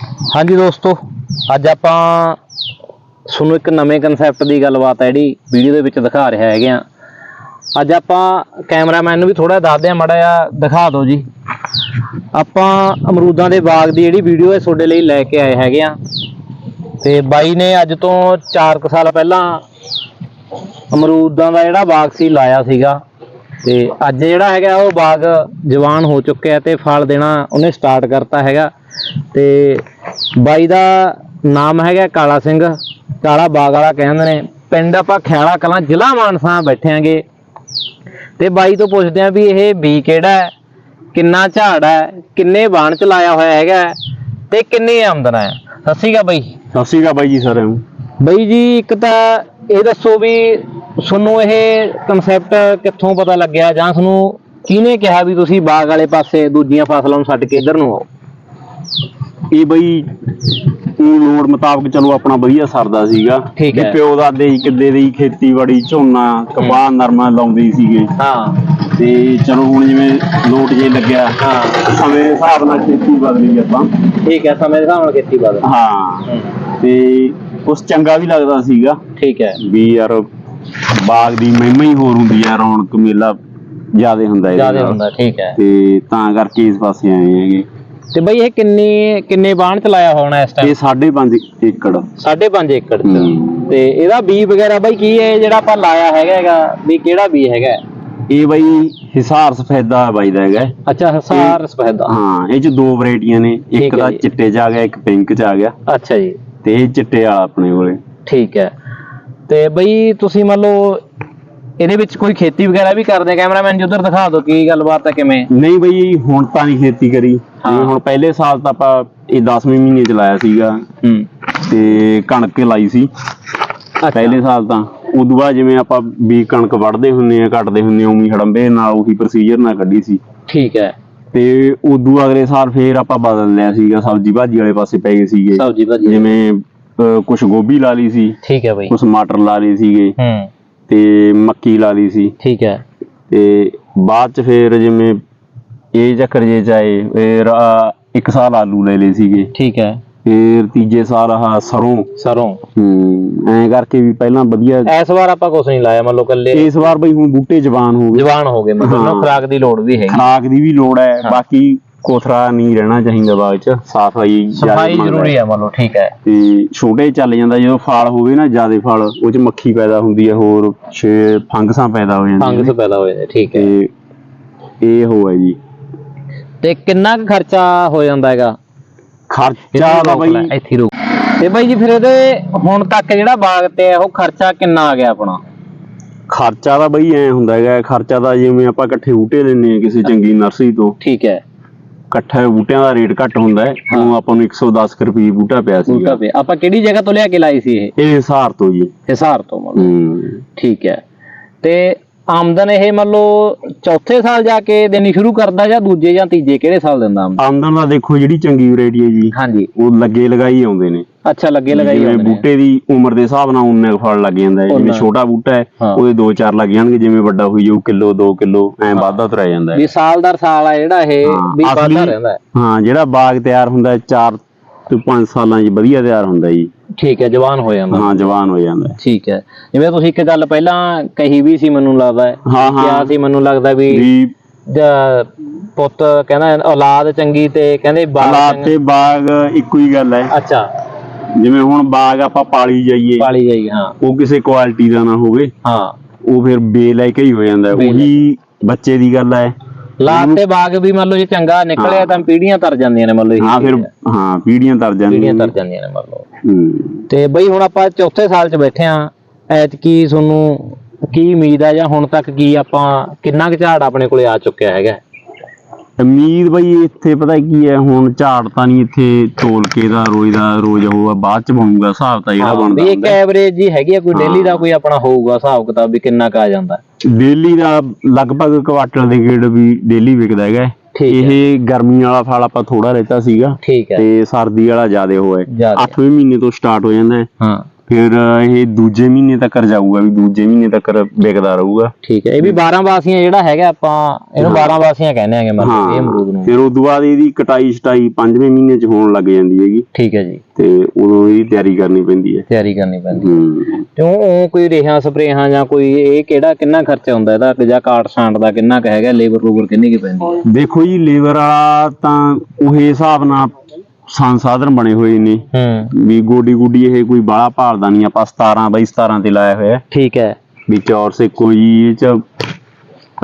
ਹਾਂਜੀ ਦੋਸਤੋ, ਅੱਜ ਆਪਾਂ ਤੁਹਾਨੂੰ ਇੱਕ ਨਵੇਂ ਕਨਸੈਪਟ ਦੀ ਗੱਲਬਾਤ ਹੈ ਜਿਹੜੀ ਵੀਡੀਓ ਦੇ ਵਿੱਚ ਦਿਖਾ ਰਿਹਾ ਹੈਗੇ ਆ ਅੱਜ ਆਪਾਂ ਕੈਮਰਾਮੈਨ ਨੂੰ ਵੀ ਥੋੜਾ ਦੱਸਦੇ ਆ ਮੜਾ ਜਿਹਾ ਦਿਖਾ ਦਿਓ ਜੀ। ਆਪਾਂ ਅਮਰੂਦਾਂ ਦੇ ਬਾਗ ਦੀ ਜਿਹੜੀ ਵੀਡੀਓ ਹੈ, ਤੁਹਾਡੇ ਲਈ ਲੈ ਕੇ ਆਏ ਹੈਗੇ ਆ ਤੇ ਬਾਈ ਨੇ ਅੱਜ ਤੋਂ 4 ਸਾਲ ਪਹਿਲਾਂ ਅਮਰੂਦਾਂ ਦਾ ਜਿਹੜਾ ਬਾਗ ਸੀ, ਲਾਇਆ ਸੀਗਾ। ਤੇ ਅੱਜ ਜਿਹੜਾ ਹੈਗਾ, ਉਹ ਬਾਗ ਜਵਾਨ ਹੋ ਚੁੱਕਿਆ ਤੇ ਫਲ ਦੇਣਾ ਉਹਨੇ ਸਟਾਰਟ ਕਰਤਾ ਹੈਗਾ। ਤੇ ਬਾਈ ਦਾ ਨਾਮ ਹੈਗਾ ਕਾਲਾ ਸਿੰਘ ਕਾਲਾ ਬਾਗ ਵਾਲਾ ਕਹਿੰਦੇ ਨੇ। ਪਿੰਡ ਆਪਾਂ ਖਿਆਲਾ ਕਲਾਂ ਜ਼ਿਲ੍ਹਾ ਮਾਨਸਾ ਬੈਠਿਆਂਗੇ ਤੇ ਬਾਈ ਤੋਂ ਪੁੱਛਦੇ ਆਂ ਵੀ ਇਹ ਬੀ ਕਿਹੜਾ ਹੈ ਕਿੰਨਾ ਝਾੜ ਹੈ ਕਿੰਨੇ ਬਾਣ ਚ ਲਾਇਆ ਹੋਇਆ ਹੈਗਾ ਤੇ ਕਿੰਨੀ ਆਮਦਨ ਹੈ। ਸਤਿ ਸ਼੍ਰੀ ਅਕਾਲ ਬਾਈ। ਸਤਿ ਸ਼੍ਰੀ ਅਕਾਲ ਬਾਈ ਜੀ ਸਾਰਿਆਂ ਨੂੰ। ਬਈ ਜੀ ਇੱਕ ਤਾਂ ਇਹ ਦੱਸੋ ਵੀ ਤੁਹਾਨੂੰ ਇਹ ਕਨਸੈਪਟ ਕਿੱਥੋਂ ਪਤਾ ਲੱਗਿਆ ਜਾਂ ਤੁਹਾਨੂੰ ਕਿਹਨੇ ਕਿਹਾ ਵੀ ਤੁਸੀਂ ਬਾਗ ਵਾਲੇ ਪਾਸੇ ਦੂਜੀਆਂ ਫਸਲਾਂ ਨੂੰ ਛੱਡ ਕੇ ਇੱਧਰ ਨੂੰ ਆਓ? ਇਹ ਬਈ ਉਹ ਲੋੜ ਮੁਤਾਬਕ ਚਲੋ ਆਪਣਾ ਵਧੀਆ ਸਰਦਾ ਸੀਗਾ। ਠੀਕ ਹੈ। ਪਿਓ ਦਾਦੇ ਹੀ ਕਿੱਦੇ ਦੀ ਖੇਤੀਬਾੜੀ ਝੋਨਾ ਕਪਾਹ ਨਰਮਾ ਲਾਉਂਦੇ ਸੀਗੇ। ਹਾਂ। ਤੇ ਚਲੋ ਹੁਣ ਜਿਵੇਂ ਲੋਟ ਜੇ ਲੱਗਿਆ ਹਾਂ। ਸਮੇਂ ਦੇ ਹਿਸਾਬ ਨਾਲ ਖੇਤੀ ਬਦਲੀ ਆਪਾਂ। ਠੀਕ ਹੈ ਸਮੇਂ ਦੇ ਹਿਸਾਬ ਨਾਲ ਖੇਤੀ ਬਦਲ ਹਾਂ। ਤੇ ਉਸ ਚੰਗਾ ਵੀ ਲੱਗਦਾ ਸੀਗਾ। ਠੀਕ ਹੈ। ਵੀ ਯਾਰ ਬਾਗ ਦੀ ਮਹਿਮਾ ਹੀ ਹੋਰ ਹੁੰਦੀ ਆ ਰੌਣਕ ਮੇਲਾ ਜਿਆਦੇ ਹੁੰਦਾ ਇਹਦੇ ਜ਼ਿਆਦਾ ਨਾਲ। ਹੁੰਦਾ ਠੀਕ ਹੈ। ਤੇ ਤਾਂ ਕਰਕੇ ਇਸ ਪਾਸੇ ਆਏ ਹੈਗੇ। ਤੇ ਬਈ ਇਹ ਕਿੰਨੀ ਕਿੰਨੇ ਬਾਣ ਚ ਲਾਇਆ ਹੋਣਾ ਇਸ ਟਾਈਮ ਇਹ 5.5 ਏਕੜ। 5.5 ਏਕੜ ਚ। ਤੇ ਇਹਦਾ ਬੀ ਵਗੈਰਾ ਬਈ ਕੀ ਹੈ ਜਿਹੜਾ ਆਪਾਂ ਲਾਇਆ ਹੈਗਾ ਹੈਗਾ ਵੀ ਕਿਹੜਾ ਬੀ ਹੈਗਾ? ਇਹ ਬਾਈ ਹਿਸਾਰ ਸਫੈਦਾ ਬਾਈ ਦਾ ਹੈਗਾ। ਅੱਛਾ ਹਸਾਰ ਸਫੈਦਾ। ਹਾਂ ਇਹ ਚ ਦੋ ਵੈਰਾਈਟੀਆਂ ਨੇ। ਇੱਕ ਦਾ। ਚਿੱਟੇ ਚ ਆ ਗਿਆ ਇੱਕ ਪਿੰਕ ਚ ਆ ਗਿਆ। ਅੱਛਾ ਜੀ। ਤੇ ਇਹ ਚਿੱਟੇ ਵਾਲਾ ਆਪਣੇ ਕੋਲੇ। ਠੀਕ ਹੈ। ਤੇ ਬਈ ਤੁਸੀਂ ਮੰਨ ਲਓ ਇਹਦੇ ਵਿੱਚ ਕੋਈ ਖੇਤੀ ਵਗੈਰਾ ਵੀ ਕਰਦੇ ਕੈਮਰਾਮੈਨ ਜੀ ਉਧਰ ਦਿਖਾ ਦਿਓ ਕੀ ਗੱਲਬਾਤ ਹੈ ਕਿਵੇਂ? ਨਹੀਂ ਬਈ ਹੁਣ ਤਾਂ ਨਹੀਂ ਖੇਤੀ ਕਰੀ। ਹਾਂ। ਜਿਵੇਂ ਹੁਣ ਪਹਿਲੇ ਸਾਲ ਤਾਂ ਆਪਾਂ ਇਹ 10ਵੇਂ ਮਹੀਨੇ ਚ ਲਾਇਆ ਸੀਗਾ। ਹੂੰ। ਤੇ ਕਣਕ ਲਾਈ ਸੀ। ਪਹਿਲੇ ਸਾਲ ਤਾਂ। ਉਦੋਂ ਬਾਅਦ ਜਿਵੇਂ ਆਪਾਂ ਵੀ ਕਣਕ ਵੱਢਦੇ ਹੁੰਨੇ ਆ ਕੱਟਦੇ ਹੁੰਨੇ ਆ ਉਵੇਂ ਹੜੰਬੇ ਨਾਲ ਉਹੀ ਪ੍ਰੋਸੀਜਰ ਨਾਲ ਕੱਢੀ ਸੀ। ਠੀਕ ਹੈ। ਤੇ ਉਦੋਂ ਅਗਲੇ ਸਾਲ ਫੇਰ ਆਪਾਂ ਬਦਲ ਲਿਆ ਸੀਗਾ। ਸਬਜ਼ੀ ਭਾਜੀ ਵਾਲੇ ਪਾਸੇ ਪੈ ਗਏ ਸੀਗੇ। ਸਬਜੀ ਭਾਜੀ ਜਿਵੇਂ ਕੁਝ ਗੋਭੀ ਲਾ ਲਈ ਸੀ। ਠੀਕ ਹੈ ਬਈ। ਕੁਝ ਮਟਰ ਲਾ ਲਏ ਸੀਗੇ। ਹੂੰ। ਤੇ ਮੱਕੀ ਲਾ ਲਈ ਸੀ। ਠੀਕ ਹੈ। ਤੇ ਬਾਅਦ ਚ ਫੇਰ ਜਿਵੇਂ ਇਹ ਚੱਕਰ ਜੇ ਚਾਏ ਫੇਰ ਆਹ ਇੱਕ ਸਾਲ ਆਲੂ ਲੈ ਲਏ ਸੀਗੇ। ਠੀਕ ਹੈ। ਫੇਰ ਤੀਜੇ ਸਾਲ ਆਹ ਸਰੋਂ। ਸਰੋਂ। ਹੂੰ ਐਂ ਕਰਕੇ ਵੀ ਪਹਿਲਾਂ ਵਧੀਆ ਇਸ ਵਾਰ ਆਪਾਂ ਕੁਝ ਨਹੀਂ ਲਾਇਆ ਮੰਨ ਲਓ ਕੱਲੇ ਇਸ ਵਾਰ ਬਈ ਹੁਣ ਬੂਟੇ ਜਵਾਨ ਹੋ ਗਏ। ਜਵਾਨ ਹੋ ਗਏ ਮਤਲਬ ਨਾ ਹਾਂ। ਖੁਰਾਕ ਦੀ ਲੋੜ ਵੀ ਹੈਗੀ। ਖਰਾਕ ਦੀ ਵੀ ਲੋੜ ਹੈ ਹਾਂ। ਬਾਕੀ ਕੋਥਰਾ ਨਹੀਂ ਰਹਿਣਾ ਚਾਹੀਦਾ ਬਾਗ ਚ ਸਫ਼ਾਈ ਜ਼ਰੂਰੀ ਹੈ ਮੰਨ ਲਓ ਠੀਕ ਹੈ। ਤੇ ਛੋਟੇ ਚੱਲ ਜਾਂਦਾ ਜਦੋਂ ਫਲ ਹੋਵੇ ਨਾ ਜਿਆਦੇ ਫਲ ਉਹ ਚ ਮੱਖੀ ਪੈਦਾ ਹੁੰਦੀ ਹੈ ਹੋਰ ਛੇ ਫੰਗਸਾਂ ਪੈਦਾ ਹੋ ਜਾਂਦੀਆਂ ਫੰਗਸ। ਪੈਦਾ ਹੋ ਜਾਂਦੇ ਠੀਕ ਹੈ। ਤੇ ਇਹ ਹੋ ਹੈ ਜੀ। ਤੇ ਕਿੰਨਾ ਕੁ ਖਰਚਾ ਹੋ ਜਾਂਦਾ ਹੈਗਾ? ਖਰਚਾ ਦਾ ਬਈ ਇੱਥੇ ਰੁਕ। ਤੇ ਬਾਈ ਜੀ ਫਿਰ ਇਹਦੇ ਹੁਣ ਤੱਕ ਜਿਹੜਾ ਬਾਗ ਤੇ ਉਹ ਖਰਚਾ ਕਿੰਨਾ ਆ ਗਿਆ ਆਪਣਾ? ਖਰਚਾ ਦਾ ਬਈ ਐ ਹੁੰਦਾ ਹੈਗਾ ਖਰਚਾ ਦਾ ਜਿਵੇਂ ਆਪਾਂ ਇਕੱਠੇ ਬੂਟੇ ਲੈਣੇ ਆ ਕਿਸੇ ਚੰਗੀ ਨਰਸਰੀ ਤੋਂ। ਠੀਕ ਹੈ। ਇਕੱਠੇ ਬੂਟਿਆਂ ਦਾ ਰੇਟ ਘੱਟ ਹੁੰਦਾ ਹੈ। ਉਹ ਆਪਾਂ ਨੂੰ 110 ਕੁ ਰੁਪਏ ਬੂਟਾ ਪਿਆ ਬੂਟਾ ਸੀਗਾ। ਪਿਆ। ਆਪਾਂ ਕਿਹੜੀ ਜਗ੍ਹਾ ਤੋਂ ਲਿਆ ਕੇ ਲਾਈ ਸੀ ਇਹ? ਇਹ ਹਿਸਾਰ ਤੋਂ ਜੀ। ਹਿਸਾਰ ਤੋਂ ਹੂੰ। ਠੀਕ ਹੈ। ਤੇ ਆਮਦਨ ਇਹ ਮੰਨ ਲਓ ਚੌਥੇ ਸਾਲ ਜਾ ਕੇ ਦੇਣੀ ਸ਼ੁਰੂ ਕਰਦਾ ਜਾਂ ਦੂਜੇ ਜਾਂ ਤੀਜੇ? ਕਿਹੜੇ ਸਾਲ ਦਿੰਦਾ ਆਮਦਨ? ਆਮਦਨ ਦਾ ਦੇਖੋ ਜਿਹੜੀ ਚੰਗੀ ਵੈਰਾਈਟੀ ਹੈ ਜੀ ਹਾਂਜੀ। ਉਹ ਲੱਗੇ ਲਗਾਈ ਆਉਂਦੇ ਨੇ। ਅੱਛਾ ਲੱਗੇ ਲਗਾਈ ਜਿਵੇਂ ਜਾਂਦੇ ਨੇ ਬੂਟੇ ਦੀ ਉਮਰ ਦੇ ਹਿਸਾਬ ਨਾਲ ਉਨੇ ਕੁ ਫਲ ਲੱਗ ਜਾਂਦਾ ਹੈ। ਜਿਵੇਂ। ਛੋਟਾ ਬੂਟਾ ਹੈ ਹਾਂ। ਉਹਦੇ 2-4 ਲੱਗ ਜਾਣਗੇ ਜਿਵੇਂ ਵੱਡਾ ਹੋਈ ਜਾਊ ਕਿਲੋ 2 ਕਿਲੋ ਐਂ ਵੱਧਦਾ ਤੁਰਿਆ ਜਾਂਦਾ ਹੈ। ਵੀ ਸਾਲ ਦਰ ਸਾਲ ਆ ਜਿਹੜਾ ਇਹ ਹਾਂ, ਵੀ ਅਸਲੀ- ਵੱਧਦਾ ਰਹਿੰਦਾ ਹੈ। ਹਾਂ ਜਿਹੜਾ ਬਾਗ ਤਿਆਰ ਹੁੰਦਾ 4 ਤੋਂ 5 ਸਾਲਾਂ 'ਚ ਵਧੀਆ ਤਿਆਰ ਹੁੰਦਾ ਜੀ। ਠੀਕ ਹੈ ਜਵਾਨ ਹੋ ਜਾਂਦਾ। ਹਾਂ ਜਵਾਨ ਹੋ ਜਾਂਦਾ ਹੈ। ਠੀਕ ਹੈ। ਜਿਵੇਂ ਤੁਸੀਂ ਇੱਕ ਗੱਲ ਪਹਿਲਾਂ ਕਹੀ ਵੀ ਸੀ ਮੈਨੂੰ ਲੱਗਦਾ ਹੈ। ਹਾਂ ਕਿਹਾ ਹਾਂ ਸੀ ਮੈਨੂੰ ਲੱਗਦਾ ਵੀ ਵੀ ਜ- ਪੁੱਤ ਕਹਿੰਦਾ ਔਲਾਦ ਚੰਗੀ ਤੇ ਕਹਿੰਦੇ ਹਾਲਾਤ ਚੰਗਾ। ਤੇ ਬਾਗ ਇੱਕੋ ਹੀ ਗੱਲ ਹੈ। ਅੱਛਾ। ਜਿਵੇਂ ਹੁਣ ਬਾਗ ਆਪਾਂ ਪਾਲੀ ਜਾਈਏ ਪਾਲੀ ਜਾਈ ਹਾਂ ਉਹ ਕਿਸੇ ਕੁਆਲਿਟੀ ਦਾ ਨਾ ਹੋਵੇ ਹਾਂ ਉਹ ਫਿਰ ਬੇਲਾਇਕ ਹੀ ਹੋ ਜਾਂਦਾ ਹੈ। ਬੇਲਾਇਕ। ਉਹੀ ਬੱਚੇ ਦੀ ਗੱਲ ਹੈ ਲਾਤ ਤੇ ਬਾਗ ਵੀ ਮੰਨ ਲਓ ਜੇ ਚੰਗਾ ਨਿਕਲਿਆ। ਤਾਂ ਪੀੜੀਆਂ ਤਰ ਜਾਂਦੀਆਂ ਨੇ ਮੰਨ ਲਓ ਇਹੀ ਹਾਂ ਫਿਰ ਚੀਜ਼ ਹੈ। ਪੀੜੀਆਂ ਤਰ ਪੀੜੀਆਂ ਜਾਂਦੀਆਂ ਤਰ ਨੇ। ਜਾਂਦੀਆਂ ਨੇ ਮੰਨ ਲਓ ਹੂੰ। ਤੇ ਬਈ ਹੁਣ ਆਪਾਂ ਚੌਥੇ ਸਾਲ 'ਚ ਬੈਠੇ ਆ ਐਤਕੀ ਤੁਹਾਨੂੰ ਕੀ ਉਮੀਦ ਹੈ ਜਾਂ ਹੁਣ ਤੱਕ ਕੀ ਆਪਾਂ ਕਿੰਨਾ ਕੁ ਝਾੜ ਆਪਣੇ ਕੋਲੇ ਆ ਚੁੱਕਿਆ ਹੈਗਾ ਉਮੀਦ ਬਈ ਇੱਥੇ ਪਤਾ ਕੀ ਹੈ ਹੁਣ ਝਾੜ ਤਾਂ ਨਹੀਂ ਇੱਥੇ ਤੋਲ ਕੇ ਦਾ ਰੋਜ਼ ਦਾ ਰੋਜ਼ ਹੋਊਗਾ ਬਾਅਦ ਚ ਬਣੂਗਾ ਹਿਸਾਬ ਤਾਂ ਜਿਹੜਾ ਬਣਦਾ ਵੀ ਇੱਕ ਹੁੰਦਾ। ਐਵਰੇਜ ਜੀ ਹੈਗੀ ਆ ਕੋਈ ਡੇਲੀ ਦਾ। ਕੋਈ ਆਪਣਾ ਹੋਊਗਾ ਹਿਸਾਬ ਕਿਤਾਬ ਵੀ ਕਿੰਨਾ ਕੁ ਆ ਜਾਂਦਾ। ਡੇਲੀ ਦਾ ਲਗਭਗ ਕੁਆਟਰ ਦੇ ਗੇੜ ਵੀ ਡੇਲੀ ਵਿਕਦਾ ਹੈਗਾ। ਠੀਕ ਹੈ। ਇਹ ਗਰਮੀ ਵਾਲਾ ਫਲ ਆਪਾਂ ਥੋੜਾ ਲੈਤਾ ਸੀਗਾ ਠੀਕ ਹੈ। ਤੇ ਸਰਦੀ ਵਾਲਾ ਜ਼ਿਆਦਾ ਹੋਇਆ। ਜ਼ਿਆਦੇ। 8ਵੇਂ ਮਹੀਨੇ ਤੋਂ ਸਟਾਰਟ ਹੋ ਜਾਂਦਾ ਹੈ। ਹਾਂ। ਫਿਰ ਇਹ ਦੂਜੇ ਮਹੀਨੇ ਤੱਕ ਜਾਊਗਾ ਵੀ ਦੂਜੇ ਮਹੀਨੇ ਤੱਕ ਵਿਕਦਾ ਰਹੂਗਾ। ਠੀਕ ਹੈ ਇਹ ਵੀ 12 ਬਾਸੀਆਂ ਜਿਹੜਾ ਹੈਗਾ ਆਪਾਂ ਇਹਨੂੰ 12 ਬਾਸੀਆਂ ਕਹਿੰਦੇ ਆਂਗੇ ਮਤਲਬ ਇਹ ਅਮਰੂਦ ਨੂੰ। ਫਿਰ ਉਸ ਤੋਂ ਬਾਅਦ ਇਹਦੀ ਕਟਾਈ ਛਟਾਈ ਪੰਜਵੇਂ ਮਹੀਨੇ ਚ ਹੋਣ ਲੱਗ ਜਾਂਦੀ ਹੈਗੀ। ਠੀਕ ਹੈ ਜੀ। ਤੇ ਉਦੋਂ ਇਹਦੀ ਤਿਆਰੀ ਕਰਨੀ ਪੈਂਦੀ ਹੈ। ਤਿਆਰੀ ਕਰਨੀ ਪੈਂਦੀ ਹੂੰ। ਤੇ ਉਹ ਕੋਈ ਰੇਹਾਂ ਸਪਰੇਹਾਂ ਜਾਂ ਕੋਈ ਇਹ ਕਿਹੜਾ ਕਿੰਨਾ ਖਰਚਾ ਹੁੰਦਾ ਇਹਦਾ? ਜਾਂ ਕਾਟ ਛਾਂਟ ਦਾ ਕਿੰਨਾ ਕੁ ਹੈਗਾ? ਲੇਬਰ ਲੂਬਰ ਕਿੰਨੀ ਕੁ ਪੈਂਦੀ ਹੈ? ਦੇਖੋ ਜੀ ਲੇਬਰ ਵਾਲਾ ਤਾਂ ਉਹੇ ਹਿਸਾਬ ਨਾਲ ਸੰਸਾਧਨ ਬਣੇ ਹੋਏ ਨੇ। ਹੂੰ। ਵੀ ਗੋਡੀ ਗੁੱਡੀ ਇਹ ਕੋਈ ਬਾਹਲਾ ਭਾਲਦਾ ਨਹੀਂ ਆਪਾਂ 17 ਬਾਈ 17 ਤੇ ਲਾਇਆ ਹੋਇਆ। ਹੈ। ਠੀਕ ਹੈ। ਵੀ ਚੌਰ ਜੀ ਇਹ ਚ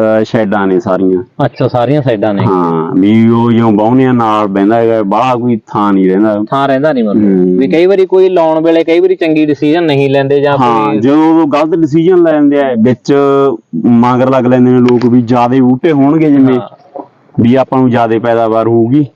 ਅਹ, ਸ਼ੈਡਾਂ ਨੇ ਸਾਰੀਆਂ। ਅੱਛਾ ਸਾਰੀਆਂ ਸਾਈਡਾਂ ਨੇ। ਹਾਂ ਵੀ ਉਹ ਜਿਉਂ ਬਾਹਣਿਆਂ ਨਾਲ ਬਹਿੰਦਾ ਹੈਗਾ ਬਾਹਲਾ ਕੋਈ ਥਾਂ ਨਹੀਂ ਰਹਿੰਦਾ। ਥਾਂ ਰਹਿੰਦਾ ਨਹੀਂ ਮਤਲਬ। ਹੂੰ। ਵੀ ਕਈ ਵਾਰੀ ਕੋਈ ਲਾਉਣ ਵੇਲੇ ਕਈ ਵਾਰੀ ਚੰਗੀ ਡਿਸੀਜਨ ਨਹੀਂ ਲੈਂਦੇ ਜਾਂ ਹਾਂ ਕੋਈ ਜਦੋਂ ਉਹ ਗਲਤ ਡਿਸੀਜਨ ਲੈ ਲੈਂਦੇ ਆ ਵਿੱਚ ਮਗਰ ਲੱਗ ਲੈਂਦੇ ਨੇ ਲੋਕ ਵੀ ਜਿਆਦੇ ਬੂਟੇ ਹੋਣਗੇ ਜਿਵੇਂ ਹਾਂ। ਵੀ ਆਪਾਂ ਨੂੰ ਜਿਆਦੇ ਪੈਦਾਵਾਰ ਹੋਊਗੀ।